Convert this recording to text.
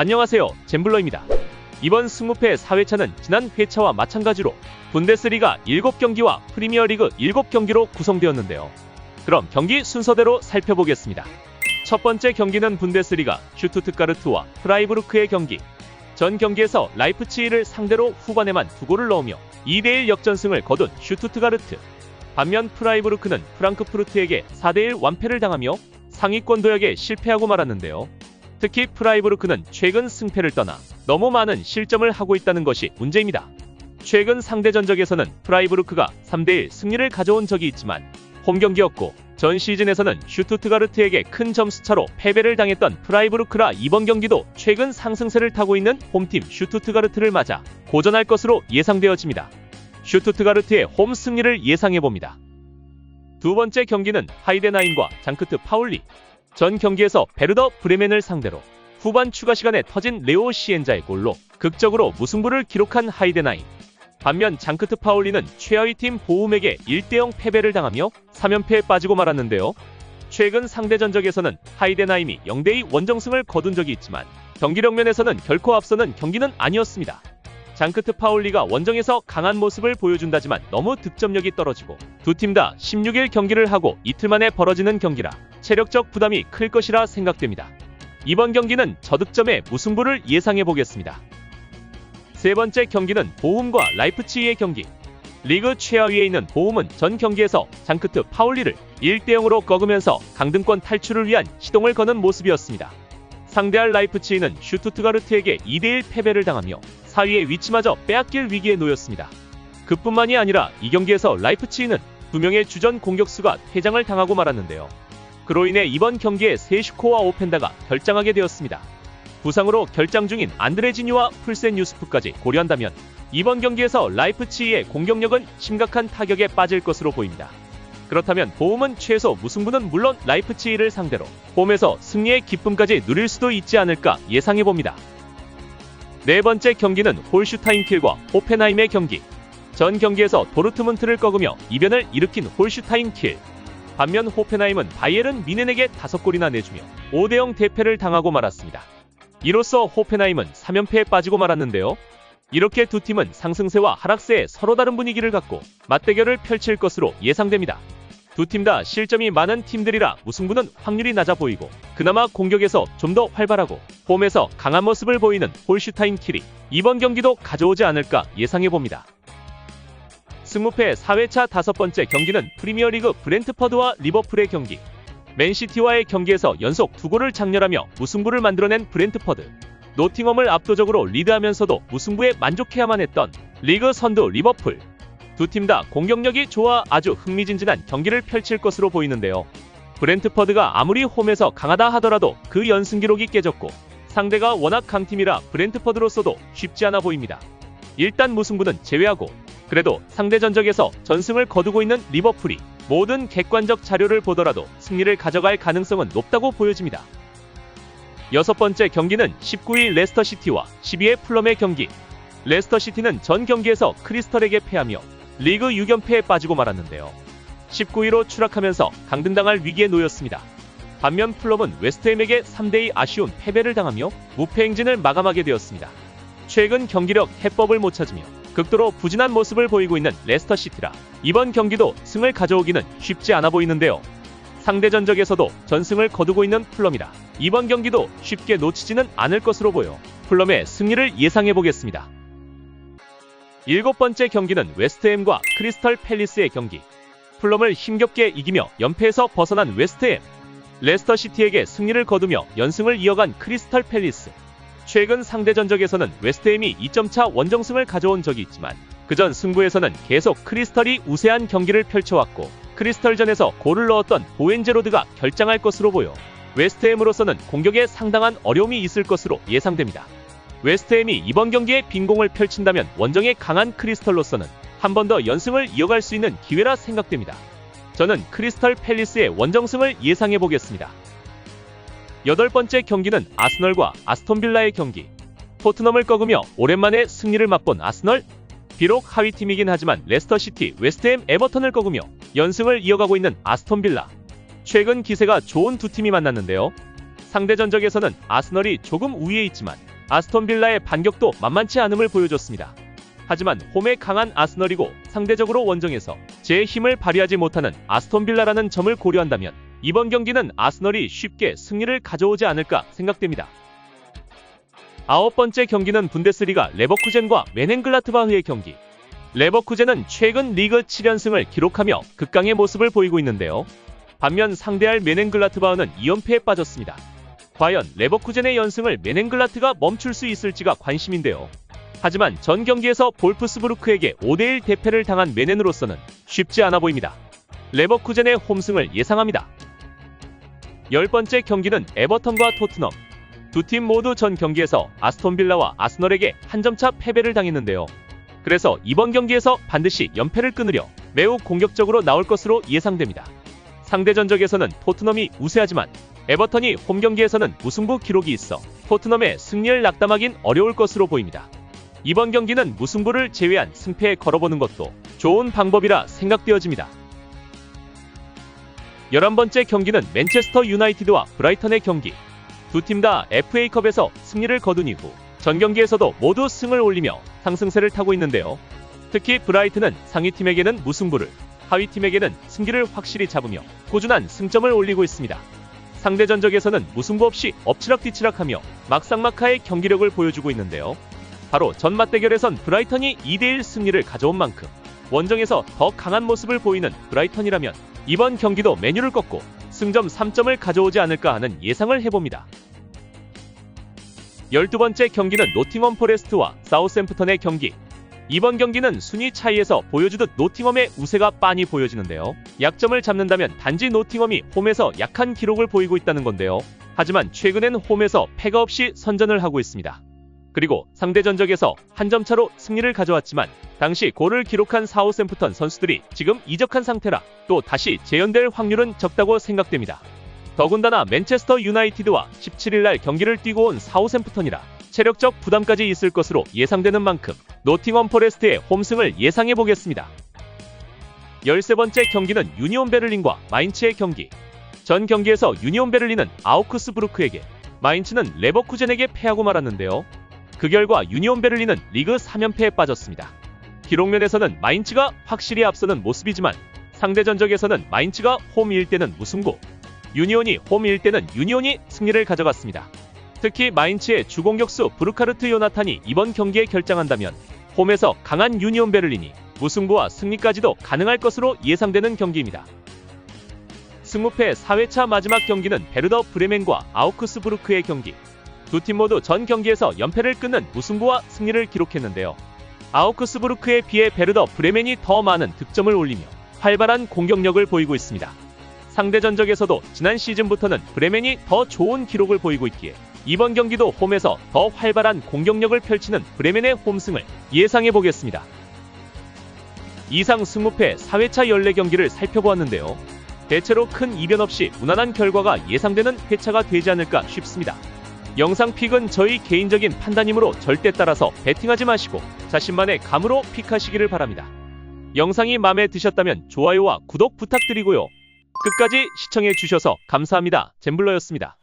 안녕하세요. 잼블러입니다. 이번 승무패 4회차는 지난 회차와 마찬가지로 분데스리가 7경기와 프리미어리그 7경기로 구성되었는데요. 그럼 경기 순서대로 살펴보겠습니다. 첫 번째 경기는 분데스리가 슈투트가르트와 프라이부르크의 경기. 전 경기에서 라이프치히를 상대로 후반에만 두 골을 넣으며 2대1 역전승을 거둔 슈투트가르트. 반면 프라이부르크는 프랑크푸르트에게 4대1 완패를 당하며 상위권 도약에 실패하고 말았는데요. 특히 프라이부르크는 최근 승패를 떠나 너무 많은 실점을 하고 있다는 것이 문제입니다. 최근 상대 전적에서는 프라이부르크가 3대1 승리를 가져온 적이 있지만 홈 경기였고 전 시즌에서는 슈투트가르트에게 큰 점수차로 패배를 당했던 프라이부르크라 이번 경기도 최근 상승세를 타고 있는 홈팀 슈투트가르트를 맞아 고전할 것으로 예상되어집니다. 슈투트가르트의 홈 승리를 예상해봅니다. 두 번째 경기는 하이데나인과 장크트 파울리. 전 경기에서 베르더 브레멘을 상대로 후반 추가 시간에 터진 레오 시엔자의 골로 극적으로 무승부를 기록한 하이데나인. 반면 장크트 파울리는 최하위 팀 보움에게 1대0 패배를 당하며 3연패에 빠지고 말았는데요. 최근 상대 전적에서는 하이데나임이 0대2 원정승을 거둔 적이 있지만 경기력 면에서는 결코 앞서는 경기는 아니었습니다. 장크트 파울리가 원정에서 강한 모습을 보여준다지만 너무 득점력이 떨어지고 두 팀 다 16일 경기를 하고 이틀 만에 벌어지는 경기라 체력적 부담이 클 것이라 생각됩니다. 이번 경기는 저득점의 무승부를 예상해 보겠습니다. 세 번째 경기는 보움과 라이프치히의 경기. 리그 최하위에 있는 보움은 전 경기에서 장크트 파울리를 1대0으로 꺾으면서 강등권 탈출을 위한 시동을 거는 모습이었습니다. 상대할 라이프치히는 슈투트가르트에게 2대1 패배를 당하며 4위의 위치마저 빼앗길 위기에 놓였습니다. 그뿐만이 아니라 이 경기에서 라이프치히는 두 명의 주전 공격수가 퇴장을 당하고 말았는데요. 그로 인해 이번 경기에 세슈코와 오펜다가 결장하게 되었습니다. 부상으로 결장 중인 안드레지뉴와 풀센 유스프까지 고려한다면 이번 경기에서 라이프치히의 공격력은 심각한 타격에 빠질 것으로 보입니다. 그렇다면 보험은 최소 무승부는 물론 라이프치히를 상대로 홈에서 승리의 기쁨까지 누릴 수도 있지 않을까 예상해봅니다. 네 번째 경기는 홀슈타인킬과 호펜하임의 경기. 전 경기에서 도르트문트를 꺾으며 이변을 일으킨 홀슈타인킬. 반면 호펜하임은 바이에른 미넨에게 5골이나 내주며 5대0 대패를 당하고 말았습니다. 이로써 호펜하임은 3연패에 빠지고 말았는데요. 이렇게 두 팀은 상승세와 하락세에 서로 다른 분위기를 갖고 맞대결을 펼칠 것으로 예상됩니다. 두 팀 다 실점이 많은 팀들이라 무승부는 확률이 낮아 보이고 그나마 공격에서 좀 더 활발하고 홈에서 강한 모습을 보이는 홀슈타인 킬이 이번 경기도 가져오지 않을까 예상해봅니다. 승무패 4회차 다섯 번째 경기는 프리미어리그 브렌트퍼드와 리버풀의 경기. 맨시티와의 경기에서 연속 두 골을 장렬하며 무승부를 만들어낸 브렌트퍼드. 노팅엄을 압도적으로 리드하면서도 무승부에 만족해야만 했던 리그 선두 리버풀. 두 팀 다 공격력이 좋아 아주 흥미진진한 경기를 펼칠 것으로 보이는데요. 브렌트퍼드가 아무리 홈에서 강하다 하더라도 그 연승 기록이 깨졌고 상대가 워낙 강팀이라 브렌트퍼드로서도 쉽지 않아 보입니다. 일단 무승부는 제외하고 그래도 상대 전적에서 전승을 거두고 있는 리버풀이 모든 객관적 자료를 보더라도 승리를 가져갈 가능성은 높다고 보여집니다. 여섯 번째 경기는 19위 레스터시티와 12위 플럼의 경기. 레스터시티는 전 경기에서 크리스털에게 패하며 리그 6연패에 빠지고 말았는데요. 19위로 추락하면서 강등당할 위기에 놓였습니다. 반면 플럼은 웨스트햄에게 3대2 아쉬운 패배를 당하며 무패 행진을 마감하게 되었습니다. 최근 경기력 해법을 못 찾으며 극도로 부진한 모습을 보이고 있는 레스터시티라 이번 경기도 승을 가져오기는 쉽지 않아 보이는데요. 상대 전적에서도 전승을 거두고 있는 플럼이라 이번 경기도 쉽게 놓치지는 않을 것으로 보여 플럼의 승리를 예상해 보겠습니다. 일곱 번째 경기는 웨스트햄과 크리스털 팰리스의 경기. 플럼을 힘겹게 이기며 연패에서 벗어난 웨스트햄. 레스터시티에게 승리를 거두며 연승을 이어간 크리스털 팰리스. 최근 상대 전적에서는 웨스트햄이 2점차 원정승을 가져온 적이 있지만 그전 승부에서는 계속 크리스털이 우세한 경기를 펼쳐왔고 크리스털전에서 골을 넣었던 보엔제로드가 결장할 것으로 보여 웨스트햄으로서는 공격에 상당한 어려움이 있을 것으로 예상됩니다. 웨스트햄이 이번 경기에 빈공을 펼친다면 원정에 강한 크리스털로서는 한 번 더 연승을 이어갈 수 있는 기회라 생각됩니다. 저는 크리스털 팰리스의 원정승을 예상해 보겠습니다. 여덟 번째 경기는 아스널과 아스톤빌라의 경기. 토트넘을 꺾으며 오랜만에 승리를 맛본 아스널. 비록 하위 팀이긴 하지만 레스터시티, 웨스트햄, 에버턴을 꺾으며 연승을 이어가고 있는 아스톤빌라. 최근 기세가 좋은 두 팀이 만났는데요. 상대 전적에서는 아스널이 조금 우위에 있지만 아스톤 빌라의 반격도 만만치 않음을 보여줬습니다. 하지만 홈에 강한 아스널이고 상대적으로 원정에서 제 힘을 발휘하지 못하는 아스톤 빌라라는 점을 고려한다면 이번 경기는 아스널이 쉽게 승리를 가져오지 않을까 생각됩니다. 아홉 번째 경기는 분데스리가 레버쿠젠과 메넨글라트바흐의 경기. 레버쿠젠은 최근 리그 7연승을 기록하며 극강의 모습을 보이고 있는데요. 반면 상대할 메넨글라트바흐는 2연패에 빠졌습니다. 과연 레버쿠젠의 연승을 메넨글라트가 멈출 수 있을지가 관심인데요. 하지만 전 경기에서 볼프스부르크에게 5대1 대패를 당한 메넨으로서는 쉽지 않아 보입니다. 레버쿠젠의 홈승을 예상합니다. 열 번째 경기는 에버턴과 토트넘. 두 팀 모두 전 경기에서 아스톤 빌라와 아스널에게 한 점 차 패배를 당했는데요. 그래서 이번 경기에서 반드시 연패를 끊으려 매우 공격적으로 나올 것으로 예상됩니다. 상대 전적에서는 토트넘이 우세하지만 에버턴이 홈 경기에서는 무승부 기록이 있어 토트넘의 승리를 낙담하긴 어려울 것으로 보입니다. 이번 경기는 무승부를 제외한 승패에 걸어보는 것도 좋은 방법이라 생각되어집니다. 11번째 경기는 맨체스터 유나이티드와 브라이턴의 경기. 두 팀 다 FA컵에서 승리를 거둔 이후 전 경기에서도 모두 승을 올리며 상승세를 타고 있는데요. 특히 브라이튼은 상위 팀에게는 무승부를, 하위 팀에게는 승기를 확실히 잡으며 꾸준한 승점을 올리고 있습니다. 상대 전적에서는 무승부 없이 엎치락뒤치락하며 막상막하의 경기력을 보여주고 있는데요. 바로 전 맞대결에선 브라이턴이 2대1 승리를 가져온 만큼 원정에서 더 강한 모습을 보이는 브라이턴이라면 이번 경기도 메뉴를 꺾고 승점 3점을 가져오지 않을까 하는 예상을 해봅니다. 12번째 경기는 노팅엄 포레스트와 사우샘프턴의 경기. 이번 경기는 순위 차이에서 보여주듯 노팅엄의 우세가 빤히 보여지는데요. 약점을 잡는다면 단지 노팅엄이 홈에서 약한 기록을 보이고 있다는 건데요. 하지만 최근엔 홈에서 패가 없이 선전을 하고 있습니다. 그리고 상대 전적에서 한 점 차로 승리를 가져왔지만 당시 골을 기록한 사우샘프턴 선수들이 지금 이적한 상태라 또 다시 재연될 확률은 적다고 생각됩니다. 더군다나 맨체스터 유나이티드와 17일날 경기를 뛰고 온 사우샘프턴이라 체력적 부담까지 있을 것으로 예상되는 만큼 노팅엄 포레스트의 홈승을 예상해 보겠습니다. 13번째 경기는 유니온 베를린과 마인츠의 경기. 전 경기에서 유니온 베를린은 아우크스부르크에게 마인츠는 레버쿠젠에게 패하고 말았는데요. 그 결과 유니온 베를린은 리그 3연패에 빠졌습니다. 기록면에서는 마인츠가 확실히 앞서는 모습이지만 상대 전적에서는 마인츠가 홈일 때는 무승부, 유니온이 홈일 때는 유니온이 승리를 가져갔습니다. 특히 마인츠의 주공격수 브루카르트 요나탄이 이번 경기에 결장한다면 홈에서 강한 유니온 베를린이 무승부와 승리까지도 가능할 것으로 예상되는 경기입니다. 승무패 4회차 마지막 경기는 베르더 브레멘과 아우크스부르크의 경기. 두 팀 모두 전 경기에서 연패를 끊는 무승부와 승리를 기록했는데요. 아우크스부르크에 비해 베르더 브레멘이 더 많은 득점을 올리며 활발한 공격력을 보이고 있습니다. 상대 전적에서도 지난 시즌부터는 브레멘이 더 좋은 기록을 보이고 있기에 이번 경기도 홈에서 더 활발한 공격력을 펼치는 브레멘의 홈승을 예상해 보겠습니다. 이상 승무패 4회차 14경기를 살펴보았는데요. 대체로 큰 이변 없이 무난한 결과가 예상되는 회차가 되지 않을까 싶습니다. 영상 픽은 저희 개인적인 판단이므로 절대 따라서 베팅하지 마시고 자신만의 감으로 픽하시기를 바랍니다. 영상이 마음에 드셨다면 좋아요와 구독 부탁드리고요. 끝까지 시청해 주셔서 감사합니다. 잼블러였습니다.